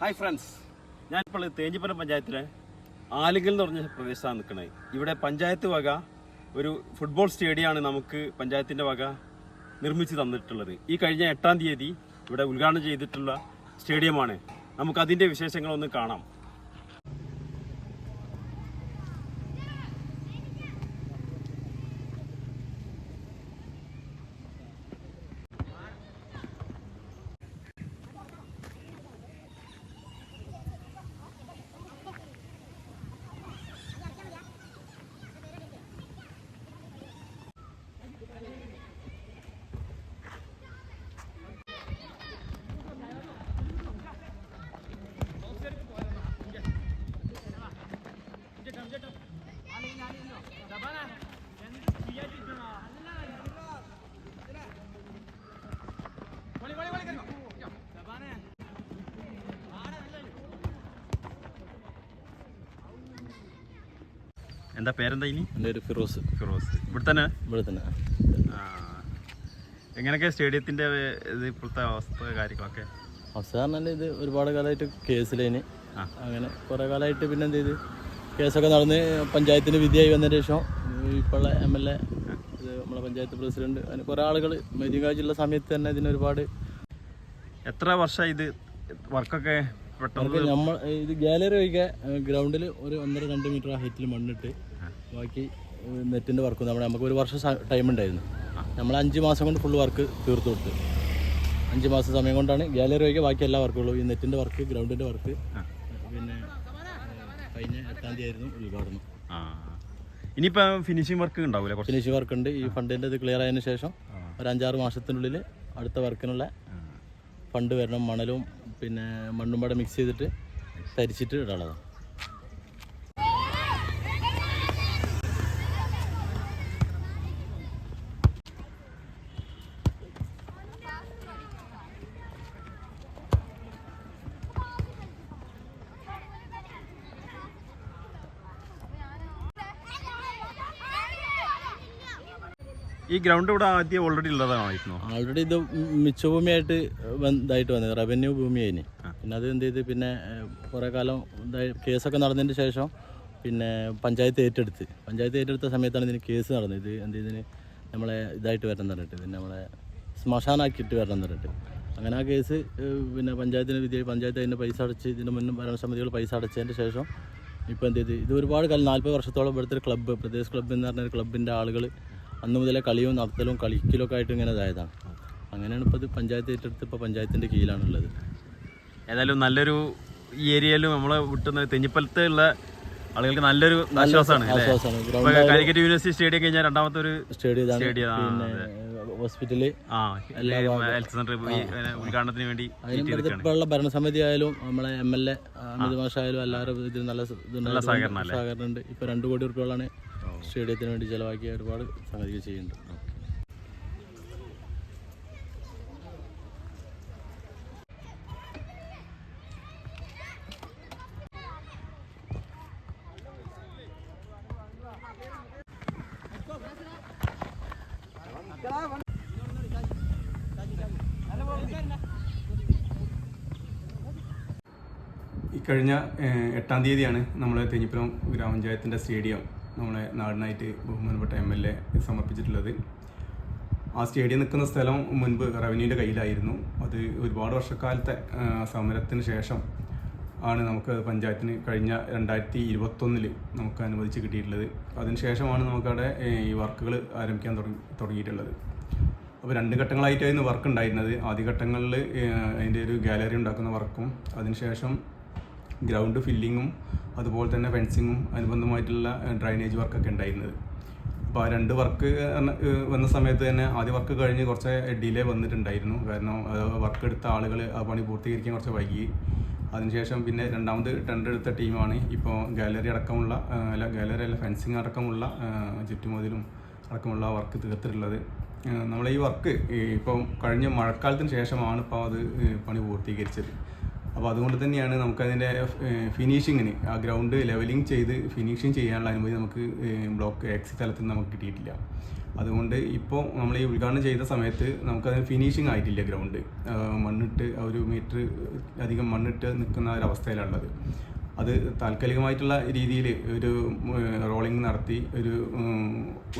Hi friends ഞാനിപ്പോൾ തേഞ്ഞിപ്പലം പഞ്ചായത്തിലെ ആലുകൽ എന്ന് പറഞ്ഞ പ്രദേശത്താണ് നിൽക്കുന്നത് ഇവിടെ പഞ്ചായത്ത് വക ഒരു ഫുട്ബോൾ സ്റ്റേഡിയമാണ് നമുക്ക് പഞ്ചായത്തിന്റെ വക നിർമ്മിച്ച് തന്നിട്ടുള്ളത്. ഈ കഴിഞ്ഞ എട്ടാം തീയതി ഇവിടെ ഉദ്ഘാടനം ചെയ്തിട്ടുള്ള സ്റ്റേഡിയമാണ് നമുക്ക് അതിന്റെ വിശേഷങ്ങളൊന്ന് കാണാം. എന്താ പേരെന്താ ഇനി? എന്റെ ഒരു ഫിറോസ്. ഫിറോസ്. ഇവിടെ തന്നെ ഇവിടെ തന്നെ ആ. എങ്ങനെയൊക്കെ സ്റ്റേഡിയത്തിന്റെ ഇത് ഇപ്പോഴത്തെ അവസ്ഥ കാര്യങ്ങളൊക്കെ? അവസ്ഥ പറഞ്ഞാൽ ഇത് ഒരുപാട് കാലമായിട്ട് കേസിലേന് ആ. അങ്ങനെ കുറേ കാലമായിട്ട് പിന്നെ എന്ത് ചെയ്ത്? കേസൊക്കെ നടന്ന് പഞ്ചായത്തിന് വിധിയായി വന്നതിന് ശേഷം ഇപ്പോഴുള്ള എം എൽ എ ഇത് നമ്മളെ പഞ്ചായത്ത് പ്രസിഡന്റ് അങ്ങനെ കുറേ ആളുകൾ മരികാജുള്ള സമയത്ത് തന്നെ ഇതിന് ഒരുപാട് എത്ര വർഷമായി ഇത് വർക്കൊക്കെ പെട്ടെന്ന് നമ്മൾ ഇത് ഗാലറി ഒഴികെ ഗ്രൗണ്ടിൽ ഒരു ഒന്നര രണ്ട് മീറ്റർ ഹൈറ്റിൽ മണ്ണിട്ട് ബാക്കി നെറ്റിന്റെ വർക്ക് നമ്മുടെ നമുക്ക് ഒരു വർഷം ടൈം ഉണ്ടായിരുന്നു. നമ്മൾ അഞ്ച് മാസം കൊണ്ട് ഫുൾ വർക്ക് തീർത്തു കൊടുത്തു. അഞ്ച് മാസം സമയം കൊണ്ടാണ് ഗാലറി വഴിക്ക് ബാക്കി എല്ലാ വർക്കുകളും ഈ നെറ്റിന്റെ വർക്ക് ഗ്രൗണ്ടിന്റെ വർക്ക് പിന്നെ കഴിഞ്ഞ എട്ടാം തീയതി ആയിരുന്നു ഉദ്ഘാടനം. ഇനിയിപ്പോൾ ഫിനിഷിംഗ് വർക്ക് ഉണ്ടാവില്ല ഫിനിഷിംഗ് ഫിനിഷ് വർക്ക് ഉണ്ട്. ഈ ഫണ്ടിന്റെ ഇത് ക്ലിയർ ആയതിനു ശേഷം ഒരു അഞ്ചാറ് മാസത്തിനുള്ളിൽ അടുത്ത വർക്കിനുള്ള ഫണ്ട് വരണം മണലും പിന്നെ മണ്ണും പാടെ മിക്സ് ചെയ്തിട്ട് തരിച്ചിട്ട് ഇടാനുള്ളതാണ്. ഈ ഗ്രൗണ്ട് ഇവിടെ ആദ്യം ഓൾറെഡി ഉള്ളതാണോ ആൾറെഡി ഇത് മിച്ചഭൂമിയായിട്ട് ഇതായിട്ട് വന്നത് റവന്യൂ ഭൂമിയായിന്. പിന്നെ അത് എന്ത് ചെയ്ത് പിന്നെ കുറേ കാലം കേസൊക്കെ നടന്നതിന് ശേഷം പിന്നെ പഞ്ചായത്ത് ഏറ്റെടുത്ത്. പഞ്ചായത്ത് ഏറ്റെടുത്ത സമയത്താണ് ഇതിന് കേസ് നടന്നത്. ഇത് എന്ത് ഇതിന് നമ്മളെ ഇതായിട്ട് വരണം പറഞ്ഞിട്ട് പിന്നെ നമ്മളെ ശ്മശാനാക്കിയിട്ട് വരണം പറഞ്ഞിട്ട്. അങ്ങനെ ആ കേസ് പിന്നെ പഞ്ചായത്തിന് വിധി പഞ്ചായത്ത് അതിന്റെ പൈസ അടച്ച് ഇതിന് മുന്നും ഭരണസമിതികൾ പൈസ അടച്ചതിന്റെ ശേഷം ഇപ്പോൾ എന്ത് ചെയ്ത് ഇത് ഒരുപാട് കാലം നാൽപ്പത് വർഷത്തോളം ഇവിടുത്തെ ഒരു ക്ലബ്ബ് പ്രദേശ് ക്ലബ്ബ് എന്ന് പറഞ്ഞ ഒരു ക്ലബിന്റെ ആളുകൾ അന്ന് മുതലേ കളിയും നടത്തലും കളിക്കലും ഒക്കെ ആയിട്ട് ഇങ്ങനെ ഇതായതാണ്. അങ്ങനെയാണ് ഇപ്പോൾ ഇത് പഞ്ചായത്ത് ഏറ്റെടുത്ത് ഇപ്പോൾ പഞ്ചായത്തിന്റെ കീഴിലാണുള്ളത്. ഏതായാലും നല്ലൊരു ഈ ഏരിയയിലും നമ്മൾ വിട്ടുന്ന തെഞ്ഞിപ്പലത്ത് ഉള്ള ആളുകൾക്ക് നല്ലൊരു ആശ്വാസമാണ് കാലിക്കറ്റ് യൂണിവേഴ്സിറ്റി സ്റ്റേഡിയം കഴിഞ്ഞാൽ രണ്ടാമത്തെ ഒരു സ്റ്റേഡിയം ഹോസ്പിറ്റൽ ഹെൽത്ത് സെന്റർ ഉദ്ഘാടനത്തിന് വേണ്ടി ഇപ്പോഴുള്ള ഭരണസമിതി ആയാലും നമ്മളെ എം എൽ എ അമിത് മാഷായാലും എല്ലാവരും ഇതിന് നല്ല? സഹകരണം ഉണ്ട് ഇപ്പൊ രണ്ടു കോടി റുപ്യകളാണ് സ്റ്റേഡിയത്തിന് വേണ്ടി ചിലവാക്കിയ ഒരുപാട് സംഗതികൾ ചെയ്യുന്നുണ്ട്. ഈ കഴിഞ്ഞ ഏഹ്, എട്ടാം തീയതിയാണ് നമ്മൾ തെഞ്ഞിപ്പുരം ഗ്രാമപഞ്ചായത്തിന്റെ സ്റ്റേഡിയം. നമ്മളെ നാടിനായിട്ട് ബഹുമാനപ്പെട്ട എം എൽ എ സമർപ്പിച്ചിട്ടുള്ളത്. ആ സ്റ്റേഡിയം നിൽക്കുന്ന സ്ഥലം മുൻപ് റവന്യൂന്റെ കയ്യിലായിരുന്നു. അത് ഒരുപാട് വർഷക്കാലത്തെ സമരത്തിന് ശേഷം ആണ് നമുക്ക് പഞ്ചായത്തിന് കഴിഞ്ഞ രണ്ടായിരത്തി ഇരുപത്തൊന്നിൽ നമുക്ക് അനുവദിച്ച് കിട്ടിയിട്ടുള്ളത്. അതിനുശേഷമാണ് നമുക്കവിടെ ഈ വർക്കുകൾ ആരംഭിക്കാൻ തുടങ്ങി തുടങ്ങിയിട്ടുള്ളത്. അപ്പോൾ രണ്ട് ഘട്ടങ്ങളായിട്ടായിരുന്നു വർക്ക് ഉണ്ടായിരുന്നത്. ആദ്യ ഘട്ടങ്ങളിൽ അതിന്റെ ഒരു ഗാലറി ഉണ്ടാക്കുന്ന വർക്കും അതിനുശേഷം ഗ്രൗണ്ട് ഫില്ലിങ്ങും അതുപോലെ തന്നെ ഫെൻസിങ്ങും അനുബന്ധമായിട്ടുള്ള ഡ്രൈനേജ് വർക്കൊക്കെ ഉണ്ടായിരുന്നത്. അപ്പോൾ ആ രണ്ട് വർക്ക് വന്ന സമയത്ത് തന്നെ ആദ്യ വർക്ക് കഴിഞ്ഞ് കുറച്ച് ഡിലേ വന്നിട്ടുണ്ടായിരുന്നു. കാരണം വർക്ക് എടുത്ത ആളുകൾ ആ പണി പൂർത്തീകരിക്കാൻ കുറച്ച് വൈകി. അതിനുശേഷം പിന്നെ രണ്ടാമത് ടെൻഡർ എടുത്ത ടീമാണ് ഇപ്പോൾ ഗാലറി അടക്കമുള്ള അല്ല ഗാലറി അല്ല ഫെൻസിങ് അടക്കമുള്ള ചുറ്റുമതിലും അടക്കമുള്ള വർക്ക് തീർത്തിട്ടുള്ളത്. നമ്മൾ ഈ വർക്ക് ഇപ്പം കഴിഞ്ഞ മഴക്കാലത്തിന് ശേഷമാണ് ഇപ്പോൾ അത് പണി പൂർത്തീകരിച്ചത്. അപ്പോൾ അതുകൊണ്ട് തന്നെയാണ് നമുക്കതിന്റെ ഫിനിഷിങ്ങിന് ആ ഗ്രൗണ്ട് ലെവലിംഗ് ചെയ്ത് ഫിനിഷിങ് ചെയ്യാനുള്ള അനുമതി നമുക്ക് ബ്ലോക്ക് എക്സി തലത്തിൽ നമുക്ക് കിട്ടിയിട്ടില്ല. അതുകൊണ്ട് ഇപ്പോൾ നമ്മൾ ഈ ഉദ്ഘാടനം ചെയ്ത സമയത്ത് നമുക്കതിന് ഫിനിഷിംഗ് ആയിട്ടില്ല ഗ്രൗണ്ട് മണ്ണിട്ട് ഒരു മീറ്റർ അധികം മണ്ണിട്ട് നിൽക്കുന്ന ഒരു അവസ്ഥയിലുള്ളത് അത് താൽക്കാലികമായിട്ടുള്ള രീതിയിൽ ഒരു റോളിംഗ് നടത്തി ഒരു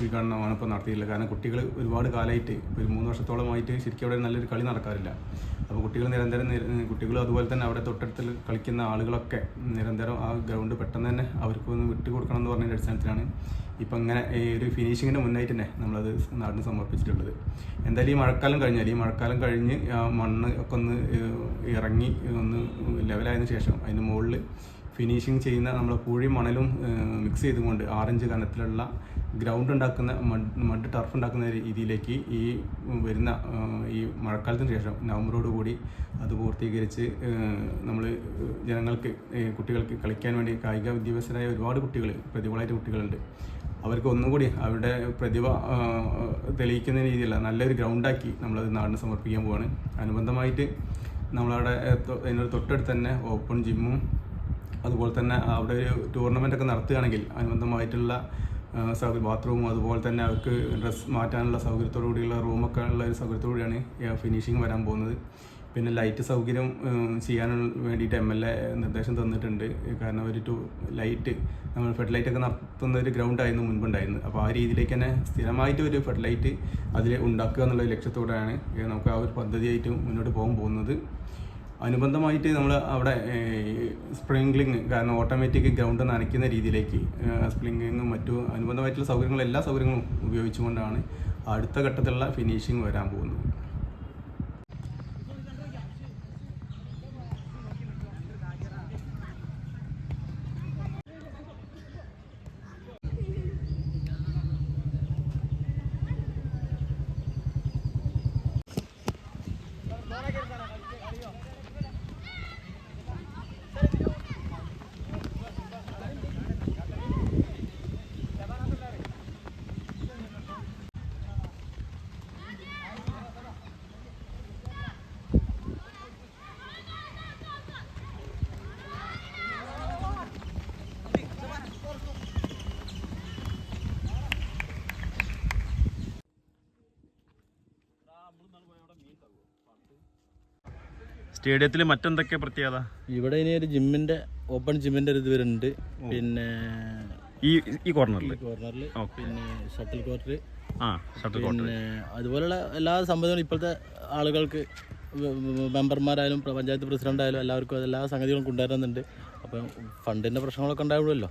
ഉദ്ഘാടനമാണ് ഇപ്പോൾ നടത്തിയിട്ടുള്ളത്. കാരണം കുട്ടികൾ ഒരുപാട് കാലമായിട്ട് ഒരു മൂന്ന് വർഷത്തോളമായിട്ട് ശരിക്കും അവിടെ നല്ലൊരു കളി നടക്കാറില്ല. അപ്പോൾ കുട്ടികൾ നിരന്തരം കുട്ടികൾ അതുപോലെ തന്നെ അവിടെ തൊട്ടടുത്ത് കളിക്കുന്ന ആളുകളൊക്കെ നിരന്തരം ആ ഗ്രൗണ്ട് പെട്ടെന്ന് തന്നെ അവർക്ക് ഒന്ന് വിട്ടു എന്ന് പറഞ്ഞ അടിസ്ഥാനത്തിലാണ് ഇപ്പം ഇങ്ങനെ ഈ ഒരു ഫിനിഷിങ്ങിന്റെ മുന്നായിട്ട് തന്നെ നമ്മളത് നാടിന് സമർപ്പിച്ചിട്ടുള്ളത്. എന്തായാലും ഈ മഴക്കാലം കഴിഞ്ഞാൽ ഈ മഴക്കാലം കഴിഞ്ഞ് മണ്ണ് ഒക്കെ ഒന്ന് ഇറങ്ങി ഒന്ന് ലെവലായതിനു ശേഷം അതിന് മുകളിൽ ഫിനിഷിങ് ചെയ്യുന്ന നമ്മൾ പൂഴി മണലും മിക്സ് ചെയ്തുകൊണ്ട് ആറഞ്ച് കനത്തിലുള്ള ഗ്രൗണ്ട് ഉണ്ടാക്കുന്ന മഡ് മഡ് ടർഫ് ഉണ്ടാക്കുന്ന രീതിയിലേക്ക് ഈ വരുന്ന ഈ മഴക്കാലത്തിന് ശേഷം നവംബറോട് കൂടി അത് പൂർത്തീകരിച്ച് നമ്മൾ ജനങ്ങൾക്ക് കുട്ടികൾക്ക് കളിക്കാൻ വേണ്ടി കായിക വിദ്യാഭ്യാസരായ ഒരുപാട് കുട്ടികൾ പ്രതിഭകളായിട്ട് കുട്ടികളുണ്ട്. അവർക്ക് ഒന്നുകൂടി അവരുടെ പ്രതിഭ തെളിയിക്കുന്ന രീതിയിലുള്ള നല്ലൊരു ഗ്രൗണ്ടാക്കി നമ്മളത് നാടിന് സമർപ്പിക്കാൻ പോവാണ്. അനുബന്ധമായിട്ട് നമ്മളവിടെ അതിനൊരു തൊട്ടടുത്ത് തന്നെ ഓപ്പൺ ജിമ്മും അതുപോലെ തന്നെ അവിടെ ഒരു ടൂർണമെന്റ് ഒക്കെ നടത്തുകയാണെങ്കിൽ അനുബന്ധമായിട്ടുള്ള സൗകര്യം ബാത്റൂമും അതുപോലെ തന്നെ അവർക്ക് ഡ്രസ്സ് മാറ്റാനുള്ള സൗകര്യത്തോടു കൂടിയുള്ള റൂമൊക്കെ ഉള്ള ഒരു സൗകര്യത്തോടു കൂടിയാണ് ഫിനിഷിങ് വരാൻ പോകുന്നത്. പിന്നെ ലൈറ്റ് സൗകര്യം ചെയ്യാൻ വേണ്ടിയിട്ട് എം എൽ എ നിർദ്ദേശം തന്നിട്ടുണ്ട്. കാരണം ഒരു ടു ലൈറ്റ് നമ്മൾ ഫെഡ് ലൈറ്റ് ഒക്കെ നടത്തുന്ന ഒരു ഗ്രൗണ്ട് ആയിരുന്നു മുൻപുണ്ടായിരുന്നത്. അപ്പോൾ ആ രീതിയിലേക്ക് തന്നെ സ്ഥിരമായിട്ട് ഒരു ഫെഡ് ലൈറ്റ് അതിൽ ഉണ്ടാക്കുക എന്നുള്ള ലക്ഷ്യത്തോടെയാണ് നമുക്ക് ആ ഒരു പദ്ധതിയായിട്ട് മുന്നോട്ട് പോകാൻ പോകുന്നത്. അനുബന്ധമായിട്ട് നമ്മൾ അവിടെ സ്പ്രിംഗ്ലിങ് കാരണം ഓട്ടോമാറ്റിക് ഗ്രൗണ്ട് നനയ്ക്കുന്ന രീതിയിലേക്ക് സ്പ്രിംഗ്ലിങ്ങും മറ്റു അനുബന്ധമായിട്ടുള്ള സൗകര്യങ്ങളും എല്ലാ സൗകര്യങ്ങളും ഉപയോഗിച്ചുകൊണ്ടാണ് അടുത്ത ഘട്ടത്തിലുള്ള ഫിനിഷിംഗ് വരാൻ പോകുന്നത്. സ്റ്റേഡിയത്തിൽ മറ്റെന്തൊക്കെ പ്രത്യേകത? ഇവിടെ ഇനി ഒരു ജിമ്മിന്റെ ഓപ്പൺ ജിമ്മിന്റെ ഒരു ഇത് വരുന്നുണ്ട് പിന്നെ ഈ ഈ കോർണറിൽ കോർണറിൽ. പിന്നെ ഷട്ടിൽ കോർട്ടർ ആ ഷട്ടിൽ പിന്നെ അതുപോലുള്ള എല്ലാ സംഭവങ്ങളും ഇപ്പോഴത്തെ ആളുകൾക്ക് മെമ്പർമാരായാലും പഞ്ചായത്ത് പ്രസിഡന്റ് ആയാലും എല്ലാവർക്കും എല്ലാ സംഗതികളും കൊണ്ടുവരുന്നുണ്ട്. അപ്പം ഫണ്ടിന്റെ പ്രശ്നങ്ങളൊക്കെ ഉണ്ടാവുമല്ലോ